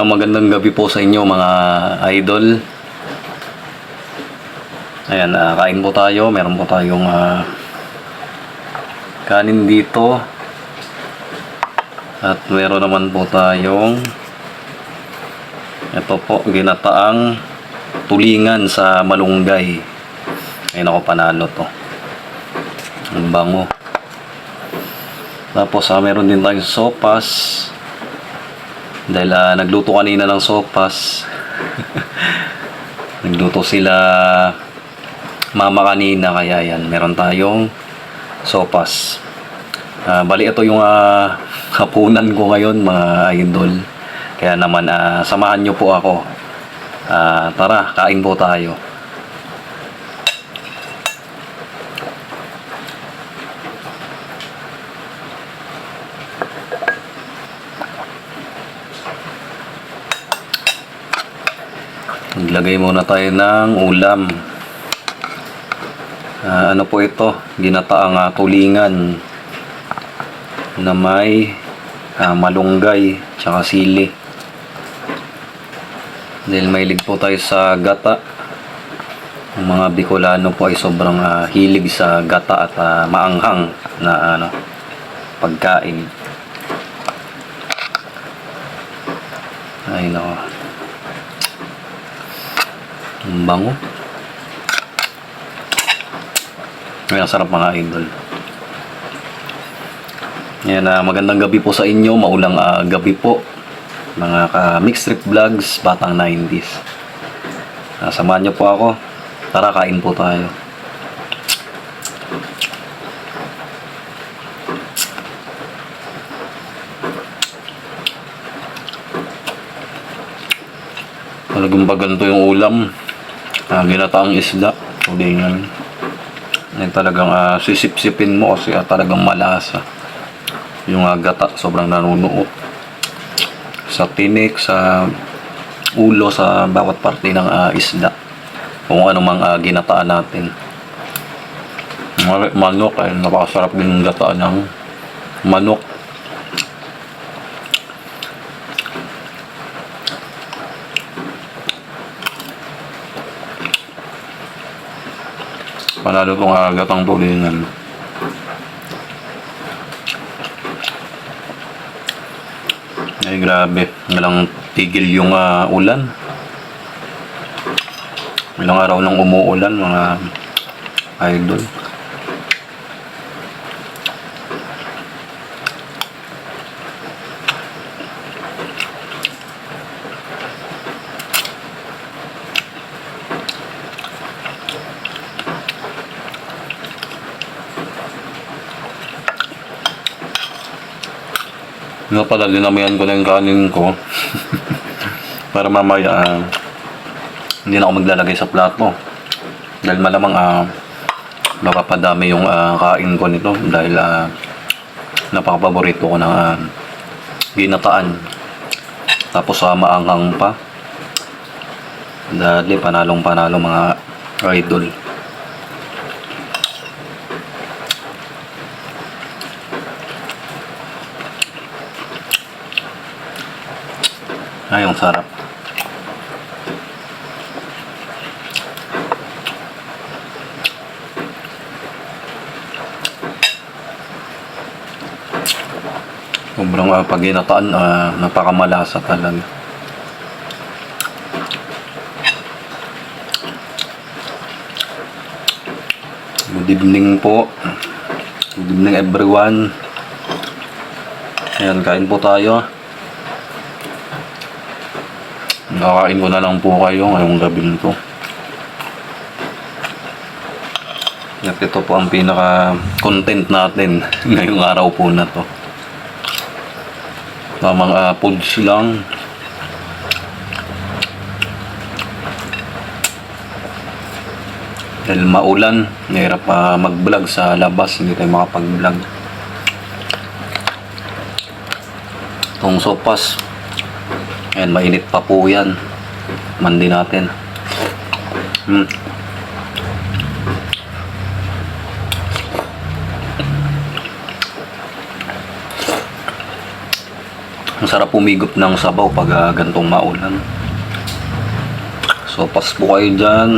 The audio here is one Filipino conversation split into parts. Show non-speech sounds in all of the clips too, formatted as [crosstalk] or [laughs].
Ah, magandang gabi po sa inyo mga idol. Ayan, ah, kain po tayo. Meron po tayong ah, kanin dito. At meron naman po tayong ito po, ginataang tulingan sa malunggay. Ayun ako panalo to. Ang bango. Tapos ah, meron din tayong sopas. Dahil ah, nagluto kanina ng sopas. [laughs] nagluto sila mama kanina kaya yan. Meron tayong sopas. Ah, bali ito yung ah, [laughs] hapunan ko ngayon mga idol. Kaya naman ah, samahan nyo po ako. Ah, tara, kain po tayo. Maglagay muna tayo ng ulam. Ah, ano po ito? Ginataang ah, tulingan na may ah, malunggay tsaka sili. Dahil mahilig po tayo sa gata. Ang mga Bicolano po ay sobrang ah, hilig sa gata at ah, maanghang na ano pagkain. Ay nako. Ang bango. Ay, ang sarap mga idol. Yan, ah, magandang gabi po sa inyo. Maulang ah, gabi po. Mga ka-mixed trip vlogs, batang 90s. Ah, samahan niyo po ako. Tara, kain po tayo. Talagang ba ganito yung ulam? Ah, ginataang isda. Tulingan. Yan talagang ah, sisip-sipin mo kasi ah, talagang malasa. Yung ah, gata sobrang nanunuot. Sa tinik, sa ulo, sa bawat parte ng ah, isda. Kung ano mang ah, ginataan natin. Manok ay napakasarap din ng gataan ng manok. Panalo tong uh, gatang tulingan. Ay grabe, walang tigil yung ah, ulan. Ilang araw nang umuulan mga idol. Nga pala, dinamayan ko na yung kanin ko. [laughs] Para mamaya, ah, hindi na ako maglalagay sa plato. Dahil malamang, ah, mapapadami yung ah, kain ko nito. Dahil, ah, napakapaborito ko ng ah, ginataan. Tapos, ah, maanghang pa. Dahil, panalong panalo mga idol. Ay, ang sarap. Sobrang uh, pag ginataan, ah, napakamalasa talaga. Good evening po. Good evening everyone. Ayan, kain po tayo. Nakakain ko na lang po kayo ngayong gabi nito. At ito po ang pinaka-content natin [laughs] ngayong araw po na to. Tamang uh, foods lang. Dahil maulan, nahirap pa mag-vlog sa labas, hindi tayo makapag-vlog. Itong sopas, Ayan, mainit pa po yan. Mandi natin. Hmm. Ang sarap pumigop ng sabaw pag ah, gantong maulan. So, pas po kayo dyan.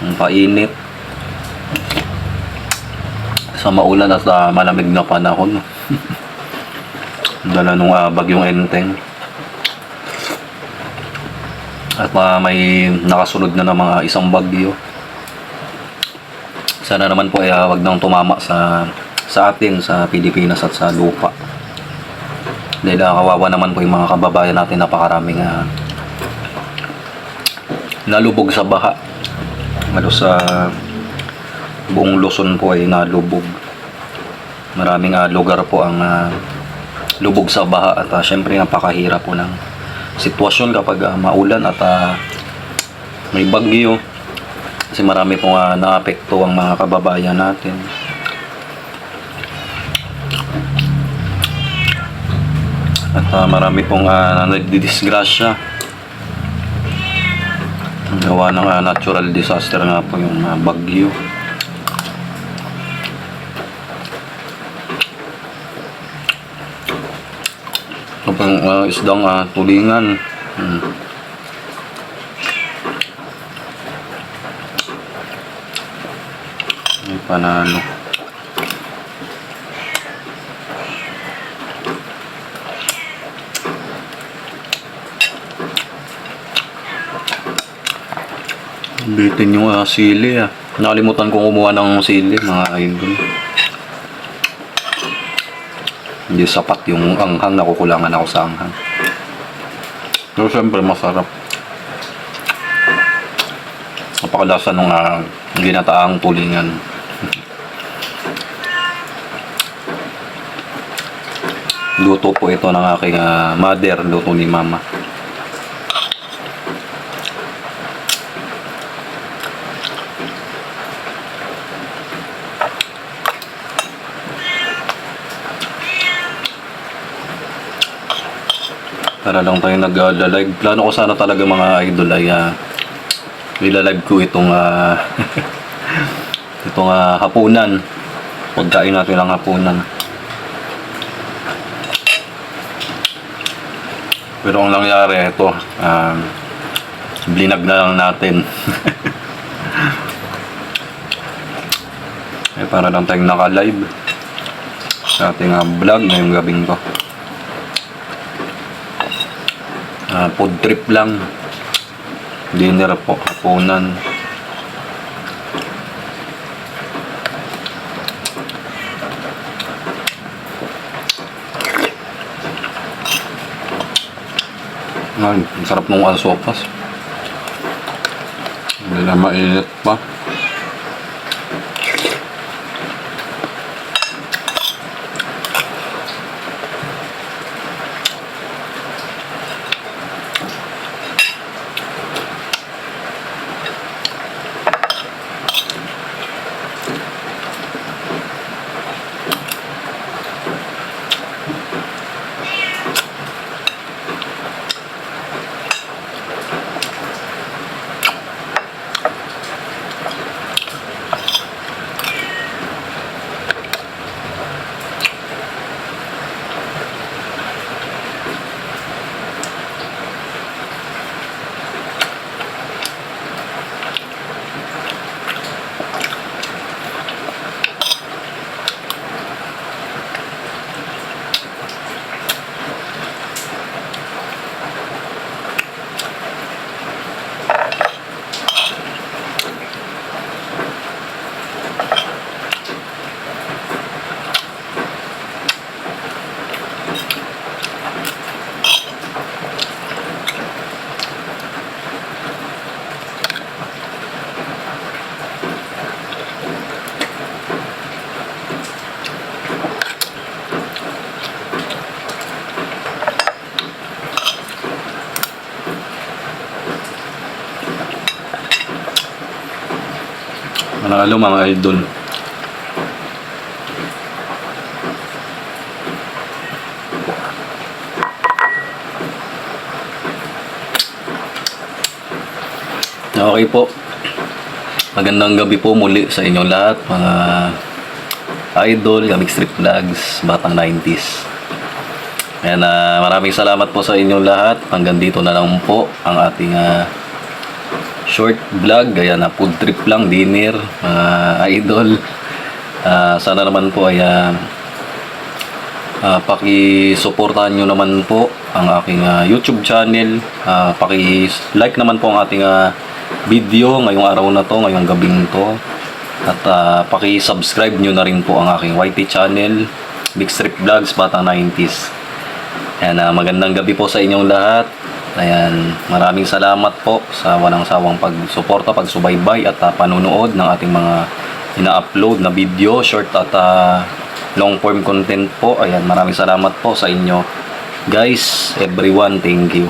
Ang painit. Sa maulan at ah, malamig na panahon. [laughs] Dala nung ah, bagyong enteng. At ah, may nakasunod na ng mga isang bagyo. Sana naman po ay ah, wag nang tumama sa sa atin sa Pilipinas at sa lupa. Dahil ah, kawawa naman po yung mga kababayan natin napakaraming ah, nalubog sa baha. Lalo sa buong Luzon po ay nalubog. Maraming ah, lugar po ang ah, lubog sa baha at ah, syempre napakahirap po ng sitwasyon kapag ah, maulan at ah, may bagyo. Kasi marami pong ah, naapekto ang mga kababayan natin. At ah, marami pong uh, nagdidisgrasya. Gawa ng ah, natural disaster nga po yung ah, bagyo. Ito pong ah, isdang ah, tulingan. Hmm. May panalo. Bitin yung ah, sili ah. Nakalimutan kong kumuha ng sili, mga idol. Hindi sapat yung anghang, nakukulangan ako sa anghang. Pero syempre masarap. Napakalasa nung uh, ginataang tulingan. Luto po ito ng aking ah, mother, luto ni mama. Para lang tayo nag-live. Plano ko sana talaga mga idol ay uh, ilalive ko itong ah, [laughs] itong ah, hapunan. Pagkain natin ng hapunan. Pero ang nangyari, ito, um, blinag na lang natin. [laughs] eh, para lang tayong naka-live sa ating ah, vlog ngayong gabing to. Ah, food trip lang. Dinner po, hapunan. Ay, sarap ng alsopas. Hindi na mainit pa. Manalo mga idol. Okay po. Magandang gabi po muli sa inyong lahat, mga idol, Gamik Street Vlogs, Batang 90s. Ayan, ah, maraming salamat po sa inyong lahat. Hanggang dito na lang po ang ating ah, short vlog. Ayan na, food trip lang, dinner, mga idol. Ah, sana naman po ay ah, ah, paki-suportahan nyo naman po ang aking ah, YouTube channel. Ah, paki-like naman po ang ating ah, video ngayong araw na to, ngayong gabing to. At ah, paki-subscribe nyo na rin po ang aking YT channel, Big Strip Vlogs, Bata 90s. Ayan, ah, magandang gabi po sa inyong lahat. Ayan, maraming salamat po sa walang sawang pagsuporta, pagsubaybay at ah, panunood ng ating mga ina-upload na video, short at ah, long form content po. Ayan, maraming salamat po sa inyo. Guys, everyone, thank you.